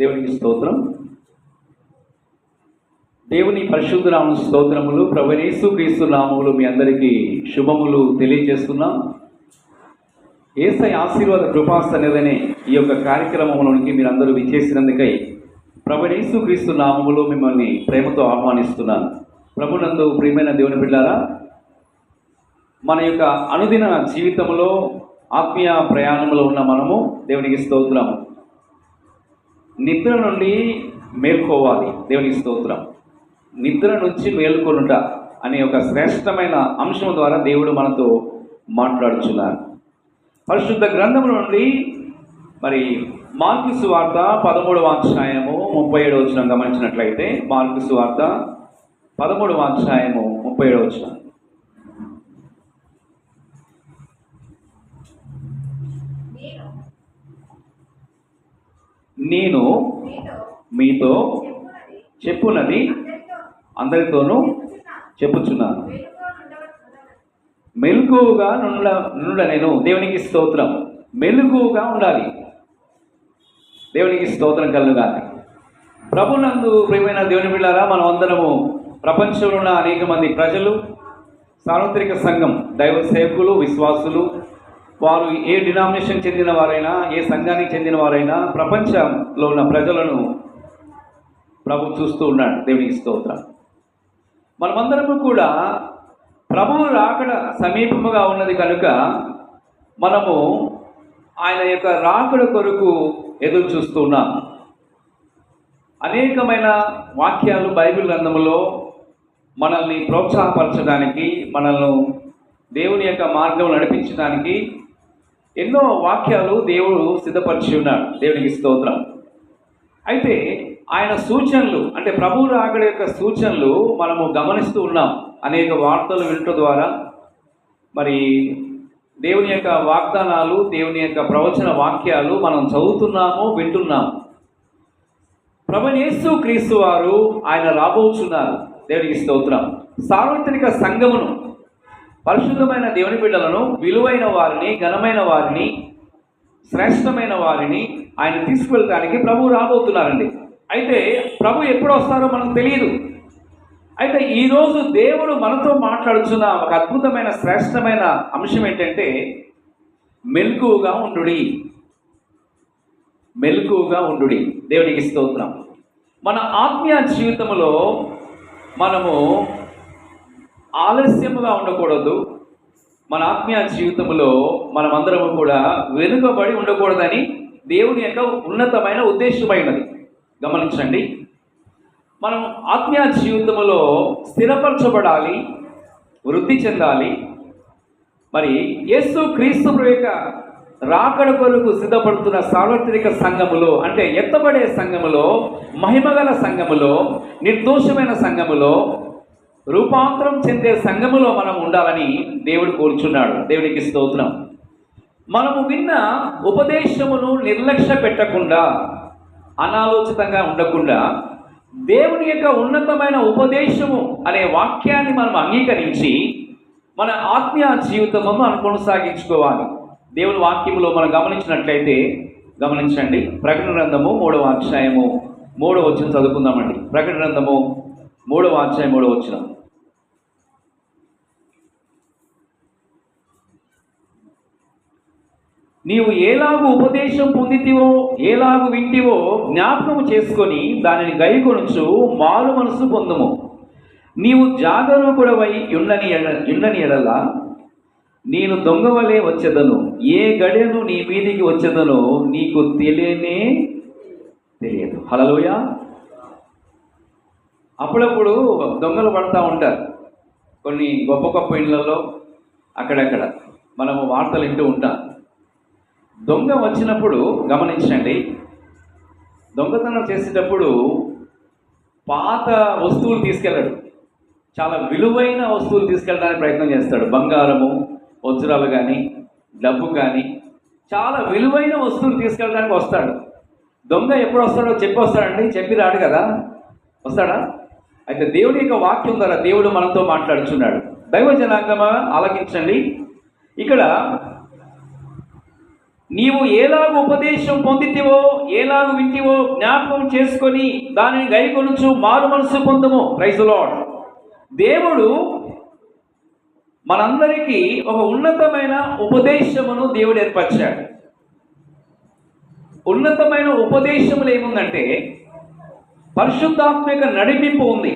దేవునికి స్తోత్రం. దేవుని పరిశుద్ధనామ స్తోత్రములు ప్రవణేశు క్రీస్తు నామములు మీ అందరికీ శుభములు తెలియజేస్తున్నాం. ఏసై ఆశీర్వాద కృపాసనేదనే ఈ యొక్క కార్యక్రమంలోనికి మీరందరూ విచ్చేసినందుకై ప్రవణేశు క్రీస్తు నామములు మిమ్మల్ని ప్రేమతో ఆహ్వానిస్తున్నాను. ప్రభునందు ప్రియమైన దేవుని బిడ్డారా మన యొక్క అనుదిన జీవితంలో ఆత్మీయ ప్రయాణంలో ఉన్న మనము దేవునికి స్తోత్రము. నిద్ర నుండి మేల్కోవాలి. దేవునికి స్తోత్రం. నిద్ర నుంచి మేల్కొనుట అనే ఒక శ్రేష్టమైన అంశం ద్వారా దేవుడు మనతో మాట్లాడుచున్నారు పరిశుద్ధ గ్రంథం నుండి మరి మార్కు సువార్త పదమూడవ అధ్యాయము ముప్పై ఏడవ వచ్చిన గమనించినట్లయితే మార్కు సువార్త పదమూడవ అధ్యాయము ముప్పై ఏడవ వచ్చిన నేను నేను మీతో చెప్పునది చెప్పున్నది అందరితోనూ చెప్పుచున్నాను. మెలుకువగా నుండ నుండ నేను దేవునికి స్తోత్రం. మెలుకువగా ఉండాలి. దేవునికి స్తోత్రం కలుగాలి ప్రభునందు ప్రియమైన దేవుని బిళ్ళారా మనం అందరము ప్రపంచంలో ఉన్న అనేక మంది ప్రజలు సార్వత్రిక సంఘం దైవ సేవకులు విశ్వాసులు వారు ఏ డినామినేషన్ చెందిన వారైనా ఏ సంఘానికి చెందిన వారైనా ప్రపంచంలో ఉన్న ప్రజలను ప్రభు చూస్తూ ఉన్నాడు. దేవునికి స్తోత్రం మనమందరము కూడా ప్రభువు రాకడ సమీపముగా ఉన్నది కనుక మనము ఆయన యొక్క రాకడ కొరకు ఎదురు చూస్తున్నాం అనేకమైన వాక్యాలు బైబిల్ గ్రంథంలో మనల్ని ప్రోత్సాహపరచడానికి మనల్ని దేవుని యొక్క మార్గం నడిపించడానికి ఎన్నో వాక్యాలు దేవుడు సిద్ధపరిచి ఉన్నాడు. దేవునికి స్తోత్రం. అయితే ఆయన సూచనలు అంటే ప్రభు రాకడ యొక్క సూచనలు మనము గమనిస్తూ ఉన్నాం. అనేక వార్తలు వినటం ద్వారా. మరి దేవుని యొక్క వాగ్దానాలు దేవుని యొక్క ప్రవచన వాక్యాలు మనం చదువుతున్నాము వింటున్నాము. ప్రభనేసు క్రీస్తు వారు ఆయన రాబోచున్నారు. దేవునికి స్తోత్రం. సార్వత్రిక సంఘమును పరిశుద్ధమైన దేవుని బిడ్డలను విలువైన వారిని ఘనమైన వారిని శ్రేష్టమైన వారిని ఆయన తీసుకువెళ్ళడానికి ప్రభు రాబోతున్నారండి. అయితే ప్రభు ఎప్పుడు వస్తారో మనకు తెలియదు అయితే ఈరోజు దేవుడు మనతో మాట్లాడుతున్న ఒక అద్భుతమైన శ్రేష్టమైన అంశం ఏంటంటే మెలకుగా ఉండుడి. మెలకుగా ఉండుడి. దేవునికి స్తోత్రం. మన ఆత్మీయ జీవితంలో మనము ఆలస్యముగా ఉండకూడదు. మన ఆత్మీయ జీవితంలో మనమందరము కూడా వెనుకబడి ఉండకూడదని దేవుని యొక్క ఉన్నతమైన ఉద్దేశమైనది. గమనించండి. మనం ఆత్మీయ జీవితంలో స్థిరపరచబడాలి వృద్ధి చెందాలి. మరి యేసు క్రీస్తు యొక్క రాకడ కొరకు సిద్ధపడుతున్న సార్వత్రిక సంఘములో అంటే ఎత్తబడే సంఘములో మహిమగల సంఘములో నిర్దోషమైన సంఘములో రూపాంతరం చెందే సంఘములో మనం ఉండాలని దేవుడు కోరుచున్నాడు. దేవునికి స్తోత్రం. మనము విన్న ఉపదేశమును నిర్లక్ష్య పెట్టకుండా అనాలోచితంగా ఉండకుండా దేవుని యొక్క ఉన్నతమైన ఉపదేశము అనే వాక్యాన్ని మనం అంగీకరించి మన ఆత్మీయ జీవితము మనం కొనసాగించుకోవాలి. దేవుని వాక్యములో మనం గమనించినట్లయితే గమనించండి. ప్రకటన గ్రంథము మూడవ అధ్యాయము మూడవ వచ్చిన చదువుకుందామండి. ప్రకటన గ్రంథము మూడవ అధ్యాయం మూడవ వచ్చినాం నీవు ఏలాగు ఉపదేశం పొందితివో ఏలాగు వింటివో జ్ఞాపకము చేసుకొని దానిని గైకొనుచు మారు మనసు పొందుము. నీవు జాగరూకుడవై ఉండని ఎడ ఉండని ఎడల నేను దొంగవలే వచ్చేదను. ఏ గడియను నీ మీదికి వచ్చేదనో నీకు తెలియనే తెలియదు. హలలోయ అప్పుడప్పుడు దొంగలు పడతా ఉంటారు. కొన్ని గొప్ప గొప్ప ఇళ్ళలో అక్కడక్కడ మనము వార్తలు వింటూ ఉంటాం. దొంగ వచ్చినప్పుడు గమనించండి. దొంగతనం చేసేటప్పుడు పాత వస్తువులు తీసుకెళ్ళాడు. చాలా విలువైన వస్తువులు తీసుకెళ్ళడానికి ప్రయత్నం చేస్తాడు. బంగారము వజ్రాలు కానీ డబ్బు కానీ చాలా విలువైన వస్తువులు తీసుకెళ్ళడానికి వస్తాడు. దొంగ ఎప్పుడు వస్తాడో చెప్పి వస్తాడండి. చెప్పి రాడు కదా. వస్తాడా? అయితే దేవుడి యొక్క వాక్యం ద్వారా దేవుడు మనతో మాట్లాడుచున్నాడు. దైవ జనాంగమా ఆలకించండి. ఇక్కడ నీవు ఎలాగ ఉపదేశం పొందితివో ఎలాగ వింటివో జ్ఞాపకం చేసుకొని దానిని గైకొనుచు మారు మనసు పొందము. రైతులాడ్ దేవుడు మనందరికీ ఒక ఉన్నతమైన ఉపదేశమును దేవుడు ఏర్పరిచాడు. ఉన్నతమైన ఉపదేశములు ఏముందంటే పరిశుద్ధాత్మిక నడిపింపు ఉంది.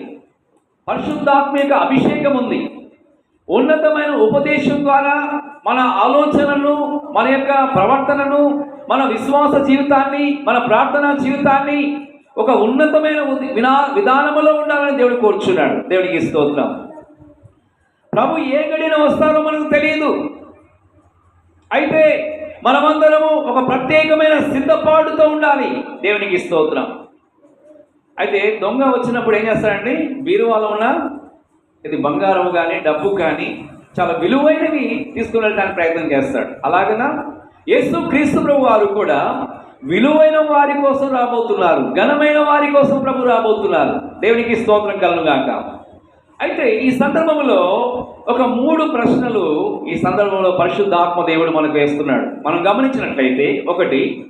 పరిశుద్ధాత్మిక అభిషేకం ఉంది. ఉన్నతమైన ఉపదేశం ద్వారా మన ఆలోచనలను మన యొక్క ప్రవర్తనను మన విశ్వాస జీవితాన్ని మన ప్రార్థనా జీవితాన్ని ఒక ఉన్నతమైన వినా విధానములో ఉండాలని దేవుడు కోరుచున్నాడు. దేవుడికి స్తోత్రం. ప్రభు ఏ గడిన వస్తారో మనకు తెలియదు అయితే మనమందరము ఒక ప్రత్యేకమైన సిద్ధపాటుతో ఉండాలి. దేవునికి స్తోత్రం. అయితే దొంగ వచ్చినప్పుడు ఏం చేస్తారండి? బీరువాలో ఉన్న ఇది బంగారం కానీ డబ్బు కానీ చాలా విలువైనవి తీసుకుని వెళ్ళడానికి ప్రయత్నం చేస్తాడు. అలాగనా? యేసు క్రీస్తు ప్రభు వారు కూడా విలువైన వారి కోసం రాబోతున్నారు. ఘనమైన వారి కోసం ప్రభు రాబోతున్నారు. దేవునికి స్తోత్రం కలనుగాక అయితే ఈ సందర్భంలో ఒక మూడు ప్రశ్నలు ఈ సందర్భంలో పరిశుద్ధాత్మ దేవుడు మనకు వేస్తున్నాడు. మనం గమనించినట్లయితే ఒకటి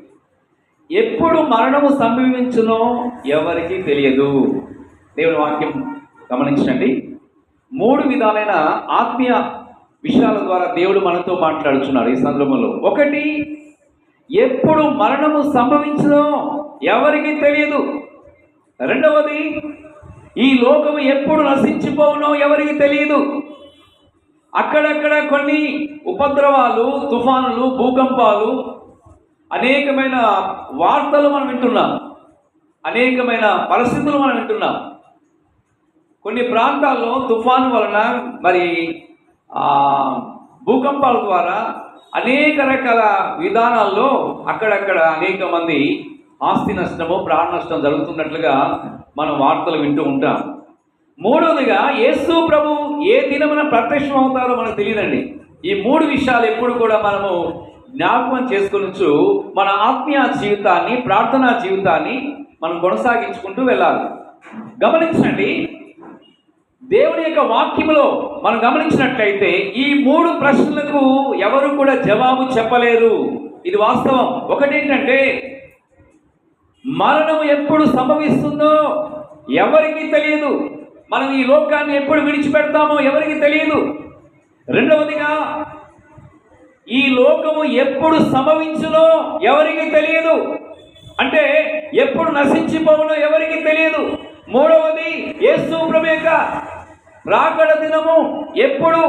ఎప్పుడు మరణము సంభవించునో ఎవరికి తెలియదు. దేవుని వాక్యం గమనించండి. మూడు విధాలైన ఆత్మీయ విషయాల ద్వారా దేవుడు మనతో మాట్లాడుచున్నాడు ఈ సందర్భంలో. ఒకటి ఎప్పుడు మరణము సంభవించదో ఎవరికి తెలియదు. రెండవది ఈ లోకము ఎప్పుడు నశించిపోవునో ఎవరికి తెలియదు. అక్కడక్కడ కొన్ని ఉపద్రవాలు తుఫానులు భూకంపాలు అనేకమైన వార్తలు మనం వింటున్నాం. అనేకమైన పరిస్థితులు మనం వింటున్నాం. కొన్ని ప్రాంతాల్లో తుఫాను వలన మరి భూకంపాల ద్వారా అనేక రకాల విధానాల్లో అక్కడక్కడ అనేక మంది ఆస్తి నష్టము ప్రాణ నష్టం జరుగుతున్నట్లుగా మనం వార్తలు వింటూ ఉంటాం. మూడవదిగా యేసు ప్రభు ఏ దినమున ప్రత్యక్షం అవుతారో మనకు తెలియదండి. ఈ మూడు విషయాలు ఎప్పుడు కూడా మనము జ్ఞాపకం చేసుకొనొచ్చు. మన ఆత్మీయ జీవితాన్ని ప్రార్థనా జీవితాన్ని మనం కొనసాగించుకుంటూ వెళ్ళాలి. గమనించండి దేవుని యొక్క వాక్యములో మనం గమనించినట్లయితే ఈ మూడు ప్రశ్నలకు ఎవరు కూడా జవాబు చెప్పలేరు ఇది వాస్తవం. ఒకటేంటంటే మరణం ఎప్పుడు సంభవిస్తుందో ఎవరికి తెలియదు. మనం ఈ లోకాన్ని ఎప్పుడు విడిచిపెడతామో ఎవరికి తెలియదు. రెండవదిగా ఈ లోకము ఎప్పుడు సంభవించునో ఎవరికి తెలియదు. అంటే ఎప్పుడు నశించిపోవునో ఎవరికి తెలియదు. మూడవది యేసు ప్రభు యొక్క రాకడ దినము ఎప్పుడు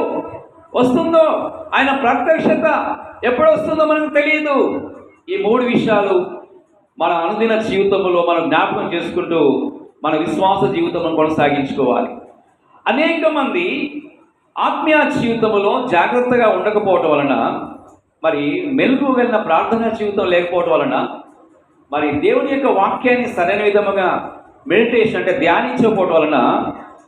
వస్తుందో ఆయన ప్రత్యక్షత ఎప్పుడు వస్తుందో మనకు తెలియదు. ఈ మూడు విషయాలు మన అనుదిన జీవితంలో మనం జ్ఞాపకం చేసుకుంటూ మన విశ్వాస జీవితం కొనసాగించుకోవాలి. అనేక మంది ఆత్మీయ జీవితంలో జాగ్రత్తగా ఉండకపోవటం వలన మరి మెలుగు వెళ్ళిన ప్రార్థనా జీవితం లేకపోవటం వలన మరి దేవుని యొక్క వాక్యాన్ని సరైన విధముగా మెడిటేషన్ అంటే ధ్యానించకపోవటం వలన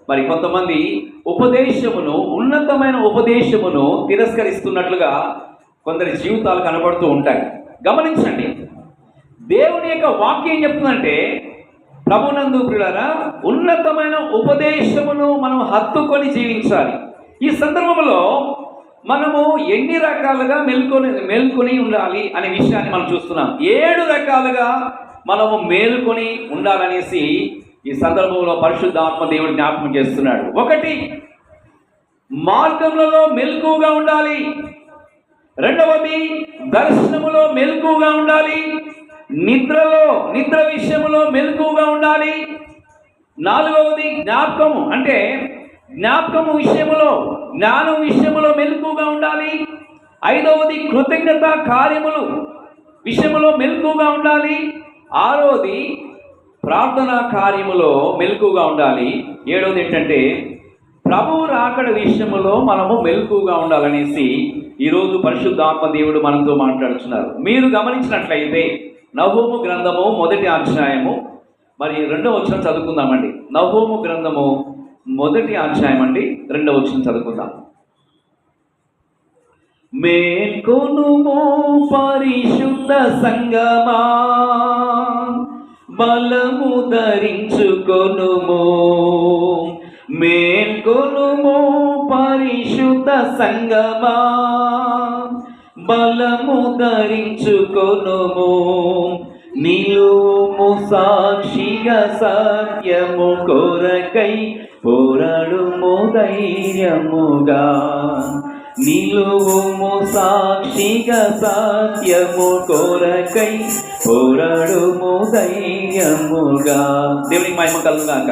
మరి కొంతమంది ఉపదేశమును ఉన్నతమైన ఉపదేశమును తిరస్కరిస్తున్నట్లుగా కొందరి జీవితాలు కనబడుతూ ఉంటాయి. గమనించండి. దేవుని యొక్క వాక్యం చెప్తుందంటే ప్రభునందు ప్రియులారా ఉన్నతమైన ఉపదేశమును మనం హత్తుకొని జీవించాలి. ఈ సందర్భంలో మనము ఎన్ని రకాలుగా మేల్కొని మేల్కొని ఉండాలి అనే విషయాన్ని మనం చూస్తున్నాం. ఏడు రకాలుగా మనము మేలుకొని ఉండాలనేసి ఈ సందర్భంలో పరిశుద్ధాత్మ దేవుడు జ్ఞాపకం చేస్తున్నాడు. ఒకటి మార్గములలో మెలకుగా ఉండాలి. రెండవది దర్శనములో మెలకుగా ఉండాలి. నిద్రలో నిద్ర విషయములో మెలకుగా ఉండాలి. నాలుగవది జ్ఞాపకము. అంటే జ్ఞాపకము విషయములో జ్ఞానం విషయములో మెలకుగా ఉండాలి. ఐదవది కృతజ్ఞత కార్యములు విషయములో మెలకుగా ఉండాలి. ఆరవది ప్రార్థనా కార్యములో మెలకుగా ఉండాలి. ఏడవది ఏంటంటే ప్రభువు రాకడ విషయములో మనము మెలకుగా ఉండాలనేసి ఈరోజు పరిశుద్ధాత్మ దేవుడు మనతో మాట్లాడుతున్నారు మీరు గమనించినట్లయితే నవోము గ్రంథము మొదటి అధ్యాయము మరి రెండవ వచనం చదువుకుందామండి. నవోము గ్రంథము మొదటి అధ్యాయం అండి రెండవ వచనం చదువుకుందాం. మేల్కొనుము పరిశుద్ధ సంగమా బలము ధరించుకొనుము మేల్కొనుము పరిశుద్ధ సంగమా. బలము ధరించుకొనుము నిలుము సాక్షిగా సత్యము కొరకై పోరాడుము ధైర్యముగా. నిలువుము సాక్షిగా సత్యము కొరకై పోరాడుము దయ్యముగా దేవునికి మహిమ కలుగాక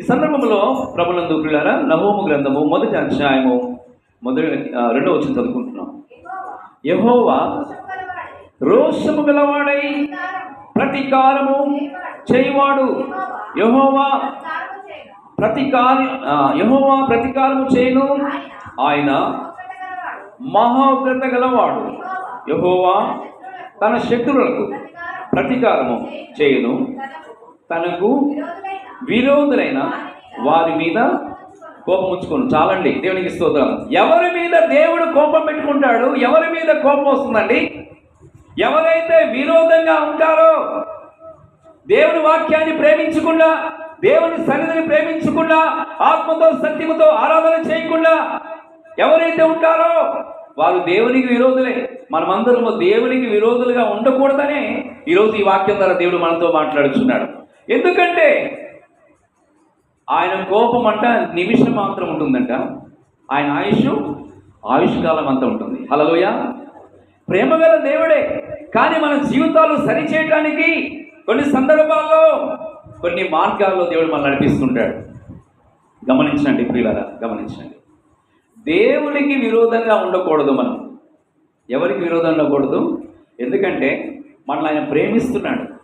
ఈ సందర్భంలో ప్రభులందు పిల్లరా నవోము గ్రంథము మొదటి అధ్యాయము మొదటి రెండవ రెండో వచ్చిన చదువుకుంటున్నాం యహోవా రోషము గలవాడై ప్రతీకారము చేయవాడు. యహోవా ప్రతీకారము చేయను. ప్రతీకార ప్రతీకారము చేయను ఆయన మహోగ్రత గలవాడు యహోవా తన శత్రువులకు ప్రతీకారము చేయను. తనకు విరోధులైన వారి మీద కోపం ఉంచుకోను. చాలండి దేవునికి స్తోత్రం. ఎవరి మీద దేవుడు కోపం పెట్టుకుంటాడు ఎవరి మీద కోపం వస్తుందండి? ఎవరైతే విరోధంగా ఉంటారో దేవుని వాక్యాన్ని ప్రేమించకుండా దేవుని సన్నిధిని ప్రేమించకుండా ఆత్మతో సత్యముతో ఆరాధన చేయకుండా ఎవరైతే ఉంటారో వాళ్ళు దేవునికి విరోధులే. మనమందరము దేవునికి విరోధులుగా ఉండకూడదనే ఈరోజు ఈ వాక్యం ద్వారా దేవుడు మనతో మాట్లాడుచున్నాడు ఎందుకంటే ఆయన కోపం అంట నిమిషం మాత్రం ఉంటుందంట. ఆయన ఆయుష్ ఆయుష్ కాలం అంతా ఉంటుంది. హలోయ ప్రేమ గల దేవుడే. కానీ మన జీవితాలు సరిచేయటానికి కొన్ని సందర్భాల్లో కొన్ని మార్గాల్లో దేవుడు మనల్ని నడిపిస్తుంటాడు. గమనించండి ప్రియులరా గమనించండి. దేవునికి విరోధంగా ఉండకూడదు మనం. ఎవరికి విరోధంగా ఉండకూడదు? ఎందుకంటే మనల్ని ఆయన ప్రేమిస్తున్నాడు.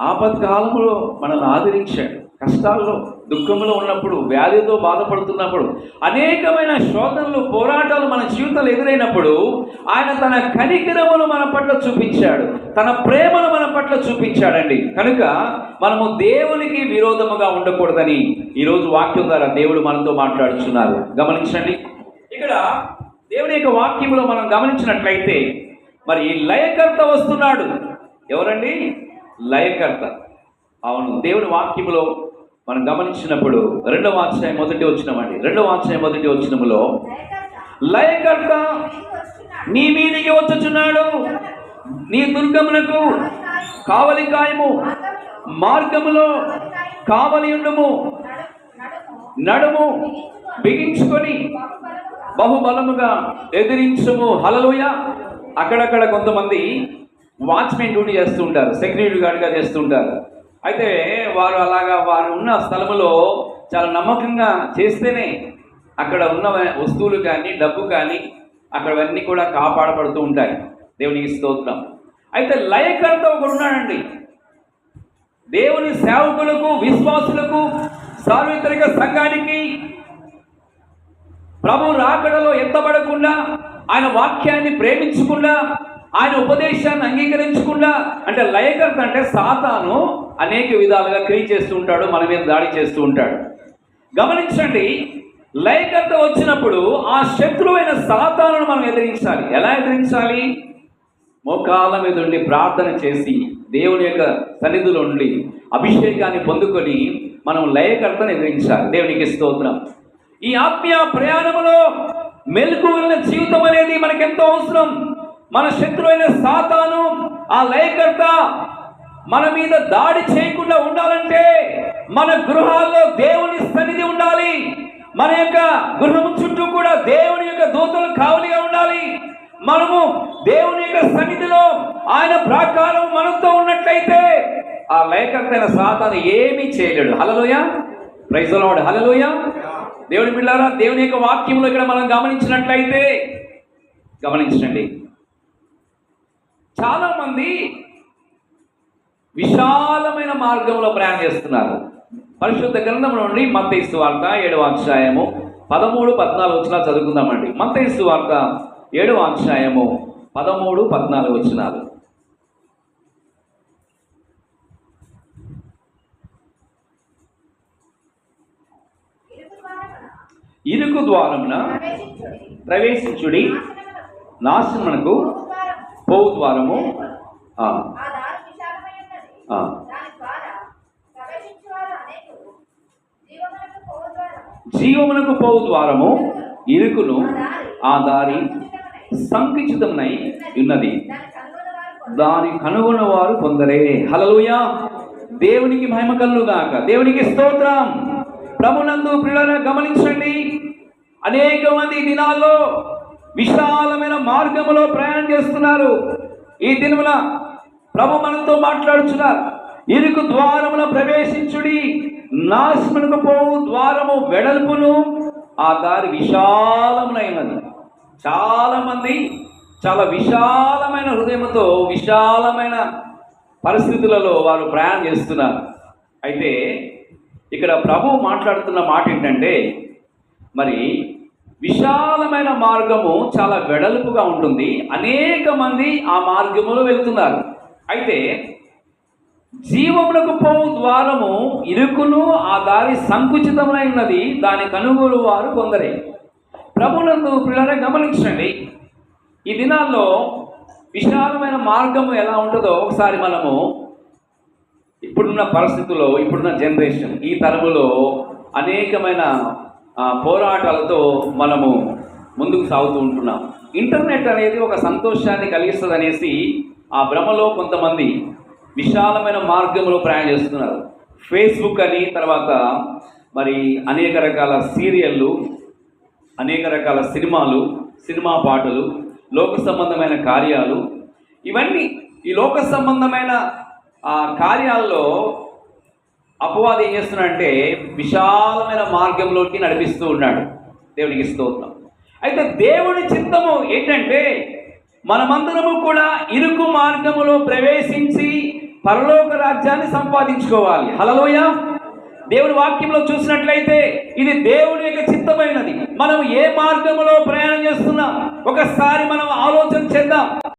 ఆపత్కాలంలో మనల్ని ఆదరించాడు. కష్టాల్లో దుఃఖంలో ఉన్నప్పుడు వ్యాధితో బాధపడుతున్నప్పుడు అనేకమైన శోధనలు పోరాటాలు మన జీవితంలో ఎదురైనప్పుడు ఆయన తన కనికరమును మన పట్ల చూపించాడు. తన ప్రేమను మన పట్ల చూపించాడండి. కనుక మనము దేవునికి విరోధముగా ఉండకూడదని ఈరోజు వాక్యం ద్వారా దేవుడు మనతో మాట్లాడుతున్నారు గమనించండి. ఇక్కడ దేవుని యొక్క వాక్యంలో మనం గమనించినట్లయితే మరి ఈ లయకర్త వస్తున్నాడు. ఎవరండి? లయకర్త. అవును దేవుని వాక్యములో మనం గమనించినప్పుడు రెండవ అధ్యాయం మొదటి వచ్చినమండి రెండవ అధ్యాయం మొదటి వచ్చినములో లయకర్త నీ మీదికి వచ్చుచున్నాడు. నీ దుర్గమునకు కావలి కాయము మార్గములో కావలి ఉండము. నడుము బిగించుకొని బహుబలముగా ఎదిరించము. హలలోయ అక్కడక్కడ కొంతమంది వాచ్మెన్ డ్యూటీ చేస్తుంటారు సెక్యూరిటీ గార్డ్గా చేస్తుంటారు అయితే వారు అలాగా వారు ఉన్న స్థలములో చాలా నమ్మకంగా చేస్తేనే అక్కడ ఉన్న వస్తువులు కానీ డబ్బు కానీ అక్కడవన్నీ కూడా కాపాడబడుతూ ఉంటాయి. దేవునికి స్తోత్రం. అయితే లయకర్త ఒకడు ఉన్నాడండి. దేవుని సేవకులకు విశ్వాసులకు సార్వత్రిక సంఘానికి ప్రభు రాకడలో ఎత్తబడకుండా ఆయన వాక్యాన్ని ప్రేమించకుండా ఆయన ఉపదేశాన్ని అంగీకరించకుండా అంటే లయకర్త అంటే సాతాను అనేక విధాలుగా క్రియ చేస్తూ ఉంటాడు మన మీద దాడి చేస్తూ ఉంటాడు. గమనించండి లయకర్త వచ్చినప్పుడు ఆ శత్రువైన సాతాను మనం ఎదిరించాలి. ఎలా ఎదిరించాలి? మోకాళ్ళ మీద ఉండి ప్రార్థన చేసి దేవుని యొక్క సన్నిధిలో ఉండి అభిషేకాన్ని పొందుకొని మనం లయకర్తను ఎదిరించాలి. దేవునికి స్తోత్రం. ఈ ఆత్మీయ ప్రయాణములో మెలకు జీవితం అనేది మనకెంతో అవసరం. మన శత్రువైన సాతాను ఆ లయకర్త మన మీద దాడి చేయకుండా ఉండాలంటే మన గృహాల్లో దేవుని సన్నిధి ఉండాలి. మన యొక్క గృహం చుట్టూ కూడా దేవుని యొక్క దూతలు కావలిగా ఉండాలి. మనము దేవుని యొక్క సన్నిధిలో ఆయన ప్రాకారం మనతో ఉన్నట్లయితే ఆ లేఖకైన సాతాను ఏమీ చేయలేడు. హలలోయ ప్రైజలవాడు హలలోయ దేవుని పిల్లారా దేవుని యొక్క వాక్యంలో ఇక్కడ మనం గమనించినట్లయితే గమనించండి. చాలా మంది విశాలమైన మార్గంలో ప్రయాణం చేస్తున్నారు. పరిశుద్ధ గ్రంథం నుండి మత్తయిస్తు వార్త ఏడవ అధ్యాయము పదమూడు పద్నాలుగు వచ్చినా చదువుకుందామండి. మత్తయిస్తు వార్త ఏడవ అధ్యాయము పదమూడు పద్నాలుగు వచ్చినాలు ఇరుకు ద్వారమున. ప్రవేశించుడి. నాశనమునకు పోవు ద్వారము. జీవమునకు పోవు ద్వారము. ఇరుకును ఆ దారి సంకుచితమునై సంకుచితమై ఉన్నది. దాని కనుగొన్న వారు కొందరే. హలలుయా దేవునికి మహిమ కలుగాక. దేవునికి స్తోత్రం. ప్రభునందు పిల్లల గమనించండి. అనేక మంది దినాల్లో విశాలమైన మార్గములో ప్రయాణం చేస్తున్నారు. ఈ దినమున ప్రభు మనతో మాట్లాడుచున్నారు. ఇరుకు ద్వారమున ప్రవేశించుడి. నాశమునకు పోవు ద్వారము వెడల్పును. ఆ దారి విశాలమునైనది. చాలామంది చాలా విశాలమైన హృదయంతో విశాలమైన పరిస్థితులలో వారు ప్రయాణం చేస్తున్నారు. అయితే ఇక్కడ ప్రభు మాట్లాడుతున్న మాట ఏంటంటే మరి విశాలమైన మార్గము చాలా వెడల్పుగా ఉంటుంది. అనేక మంది ఆ మార్గములో వెళ్తున్నారు. అయితే జీవములకు పోవు ద్వారము ఇరుకును ఆ దారి సంకుచితమై ఉన్నది. దాని కనుగోలు వారు కొందరే. ప్రభులందు పిల్లలే గమనించండి. ఈ దినాల్లో విశాలమైన మార్గము ఎలా ఉంటుందో ఒకసారి మనము ఇప్పుడున్న పరిస్థితుల్లో ఇప్పుడున్న జనరేషన్ ఈ తరములో అనేకమైన పోరాటాలతో మనము ముందుకు సాగుతూ ఉంటున్నాం. ఇంటర్నెట్ అనేది ఒక సంతోషాన్ని కలిగిస్తుంది అనేసి ఆ భ్రమలో కొంతమంది విశాలమైన మార్గంలో ప్రయాణం చేస్తున్నారు. ఫేస్బుక్ అని తర్వాత మరి అనేక రకాల సీరియళ్ళు అనేక రకాల సినిమాలు సినిమా పాటలు లోక సంబంధమైన కార్యాలు. ఇవన్నీ ఈ లోక సంబంధమైన ఆ కార్యాల్లో అపవాది ఏం చేస్తున్నాడంటే విశాలమైన మార్గంలోకి నడిపిస్తూ ఉన్నాడు. దేవునికి స్తోత్రం. అయితే దేవుని చిత్తము ఏంటంటే మనమందరము కూడా ఇరుకు మార్గములో ప్రవేశించి పరలోక రాజ్యాన్ని సంపాదించుకోవాలి. హలలోయ దేవుని వాక్యంలో చూసినట్లయితే ఇది దేవుని యొక్క చిత్తమైనది. మనం ఏ మార్గములో ప్రయాణం చేస్తున్నా ఒకసారి మనం ఆలోచన చేద్దాం.